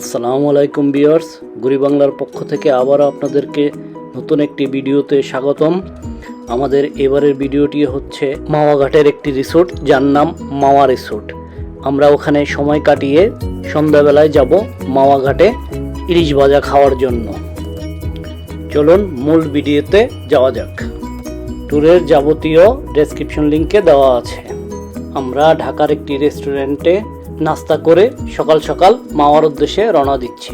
আসসালামু আলাইকুম বিয়ার্স গুরি বাংলার পক্ষ থেকে আবারও আপনাদেরকে নতুন একটি ভিডিওতে স্বাগতম। আমাদের এবারের ভিডিওটি হচ্ছে মাওয়াঘাটের একটি রিসোর্ট, যার নাম মাওয়া রিসোর্ট। আমরা ওখানে সময় কাটিয়ে সন্ধ্যাবেলায় যাব মাওয়াঘাটে ইলিশ ভাজা খাওয়ার জন্য। চলুন মূল ভিডিওতে যাওয়া যাক। ট্যুরের যাবতীয় ডেসক্রিপশন লিঙ্কে দেওয়া আছে। আমরা ঢাকার একটি রেস্টুরেন্টে নাস্তা করে সকাল সকাল মাওয়ার উদ্দেশ্যে রওনা দিচ্ছি।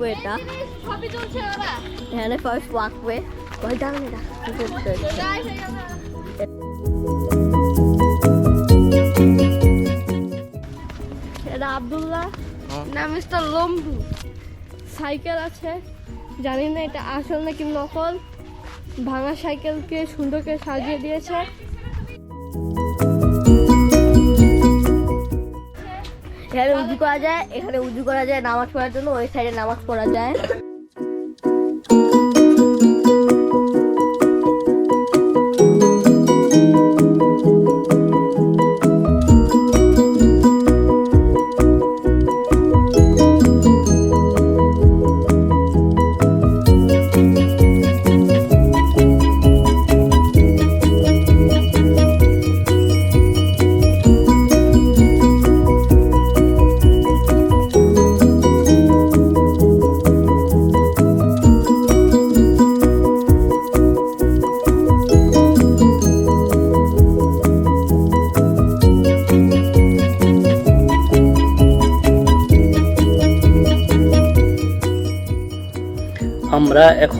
ওরা এখানে ফার্স্ট ওয়াকওয়ে ওই দাঁড়ান এটা এটা আব্দুল্লাহ না মিস্টার লম্বু। সাইকেল আছে। জানি না এটা আসল নাকি নকল। ভাঙা সাইকেলকে সুন্দর করে সাজিয়ে দিয়েছে। এখানে উজু করা যায়, এখানে উজু করা যায়, নামাজ পড়ার জন্য ওই সাইডে নামাজ পড়া যায়।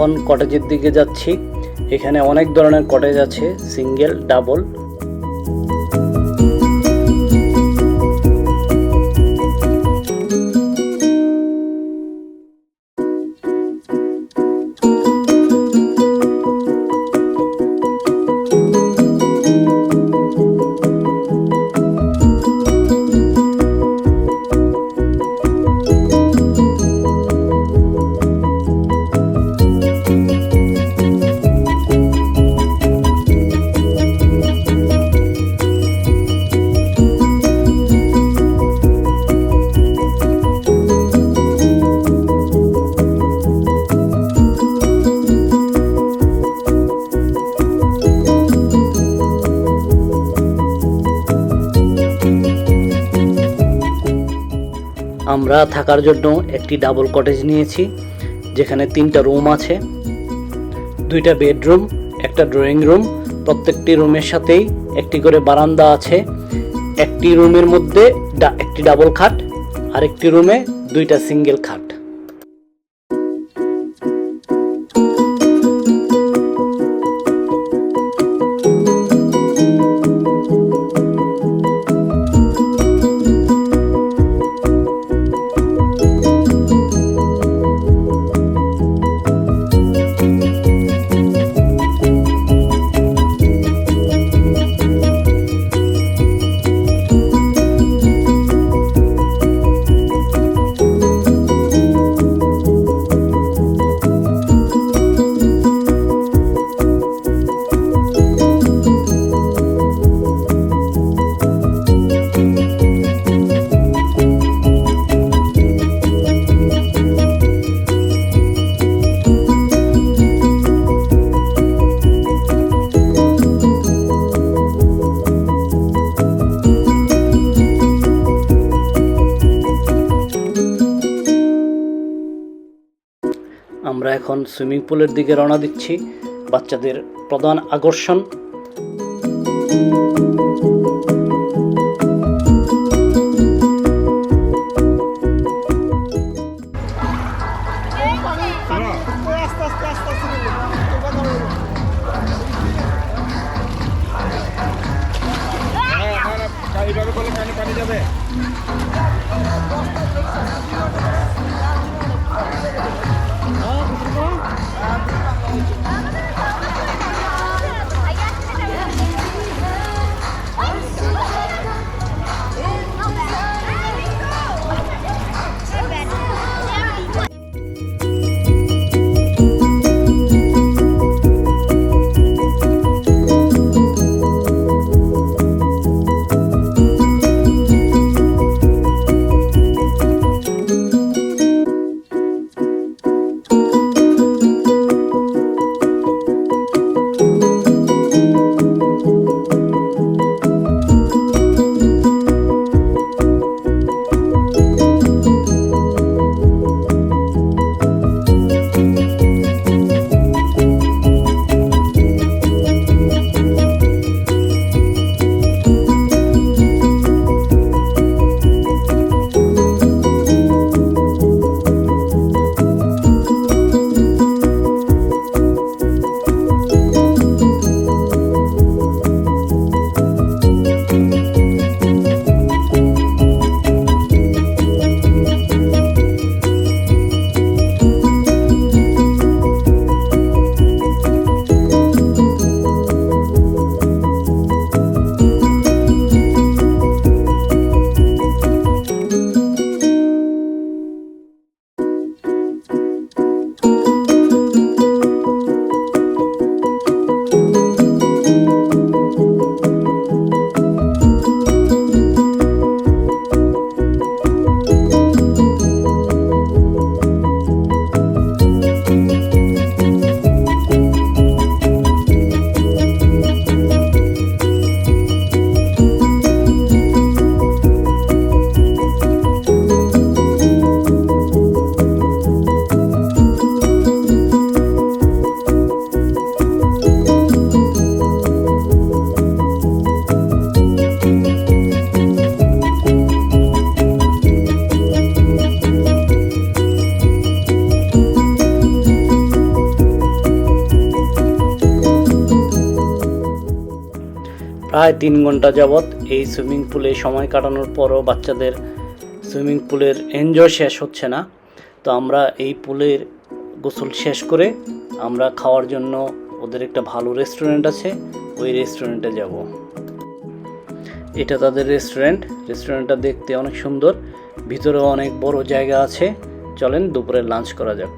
এখন কটেজের দিকে যাচ্ছি। এখানে অনেক ধরনের কটেজ আছে সিঙ্গেল ডাবল আমরা থাকার জন্য একটি ডাবল কটেজ নিয়েছি, যেখানে তিনটা রুম আছে। দুইটা বেডরুম একটা ড্রয়িং রুম প্রত্যেকটি রুমের সাথেই একটি করে বারান্দা আছে। একটি রুমের মধ্যে একটি ডাবল খাট, আরেকটি রুমে দুইটা সিঙ্গেল খাট। আমরা এখন সুইমিং পুলের দিকে রওনা দিচ্ছি। বাচ্চাদের প্রধান আকর্ষণ প্রায় তিন ঘণ্টা যাবৎ এই সুইমিং পুলে সময় কাটানোর পরও বাচ্চাদের সুইমিং পুলের এনজয় শেষ হচ্ছে না। তো আমরা এই পুলের গোসল শেষ করে আমরা খাওয়ার জন্য ওদের একটা ভালো রেস্টুরেন্ট আছে, ওই রেস্টুরেন্টে যাব। এটা তাদের রেস্টুরেন্ট। রেস্টুরেন্টটা দেখতে অনেক সুন্দর। ভিতরেও অনেক বড় জায়গা আছে। চলেন দুপুরে লাঞ্চ করা যাক।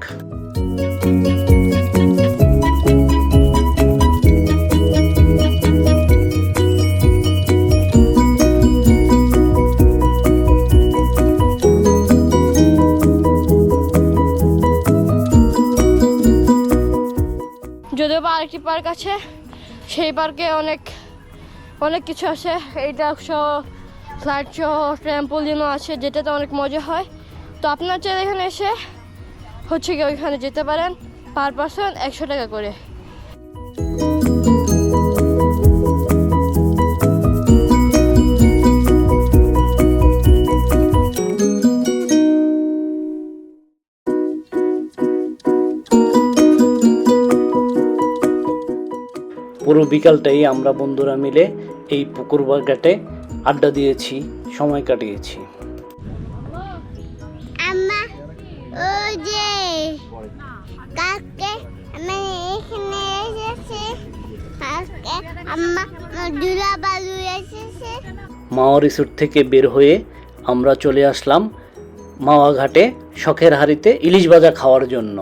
আরেকটি পার্ক আছে। সেই পার্কে অনেক অনেক কিছু আছে। এইটা সহ ফ্লাইট সহ ট্র্যাম্পোলিনও আছে, যেটাতে অনেক মজা হয়। তো আপনার চাইলে এখানে এসে হচ্ছে কি ওইখানে যেতে পারেন, পার পারসন একশো টাকা করে। বিকালটাই আমরা বন্ধুরা মিলে এই পুকুর ঘাটে আড্ডা দিয়েছি সময় কাটিয়েছি। আম্মা কালকে আমি এখানে এসেছি কালকে আম্মা দুলা বালু এসেছে। মাওয়া রিসোর্ট থেকে বের হয়ে আমরা চলে আসলাম মাওয়া ঘাটে শখের হাড়িতে ইলিশ ভাজা খাওয়ার জন্য।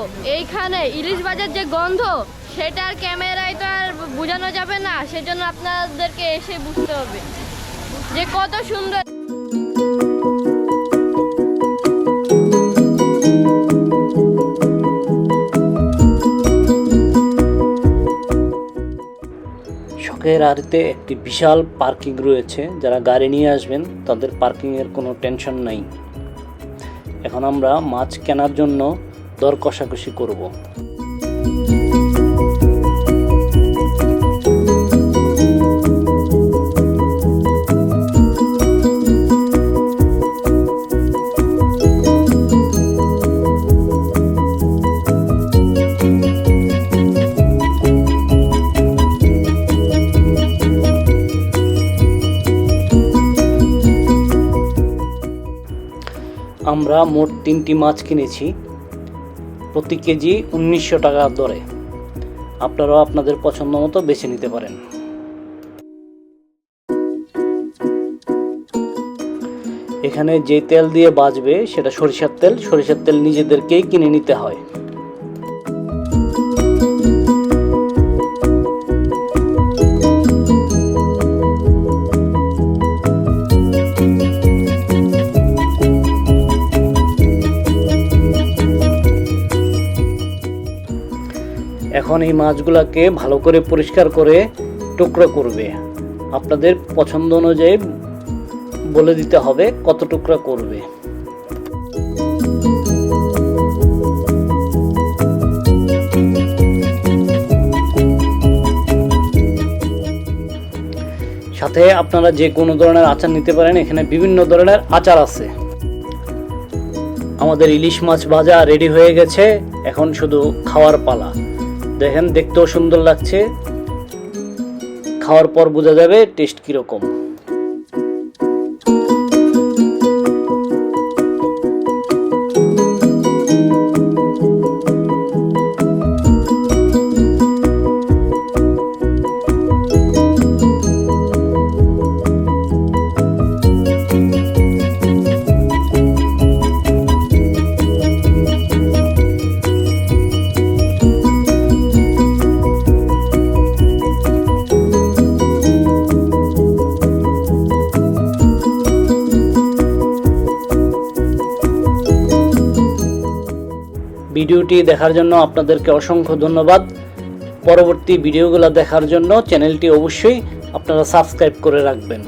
বলব এইখানে ইলিশ বাজার যে গন্ধ সেটার ক্যামেরায় তো আর বোঝানো যাবে না। সেজন্য আপনাদেরকে এসে বুঝতে হবে যে কত সুন্দর। শখের আড়িতে একটি বিশাল পার্কিং রয়েছে, যারা গাড়ি নিয়ে আসবেন, তাদের পার্কিংয়ের কোনো টেনশন নাই। এখন আমরা মাছ কেনার জন্য দর কষাকষি করব। আমরা মোট তিনটি মাছ কিনেছি। প্রতি কেজি উনিশশো টাকা দরে। আপনারাও আপনাদের পছন্দ মতো বেছে নিতে পারেন। এখানে যে তেল দিয়ে বাজবে, সেটা সরিষার তেল। সরিষার তেল নিজেদেরকেই কিনে নিতে হয়। এখন এই মাছগুলোকে ভালো করে পরিষ্কার করে টুকরো করবে। আপনাদের পছন্দ অনুযায়ী বলে দিতে হবে কত টুকরা করবে। সাথে আপনারা যে কোনো ধরনের আচার নিতে পারেন, এখানে বিভিন্ন ধরনের আচার আছে। আমাদের ইলিশ মাছ ভাজা রেডি হয়ে গেছে, এখন শুধু খাওয়ার পালা। দেখেন দেখতেও সুন্দর লাগছে। খাওয়ার পর বোঝা যাবে টেস্ট কীরকম। ভিডিওটি দেখার জন্য আপনাদেরকে অসংখ্য ধন্যবাদ। পরবর্তী ভিডিওগুলো দেখার জন্য চ্যানেলটি অবশ্যই আপনারা সাবস্ক্রাইব করে রাখবেন।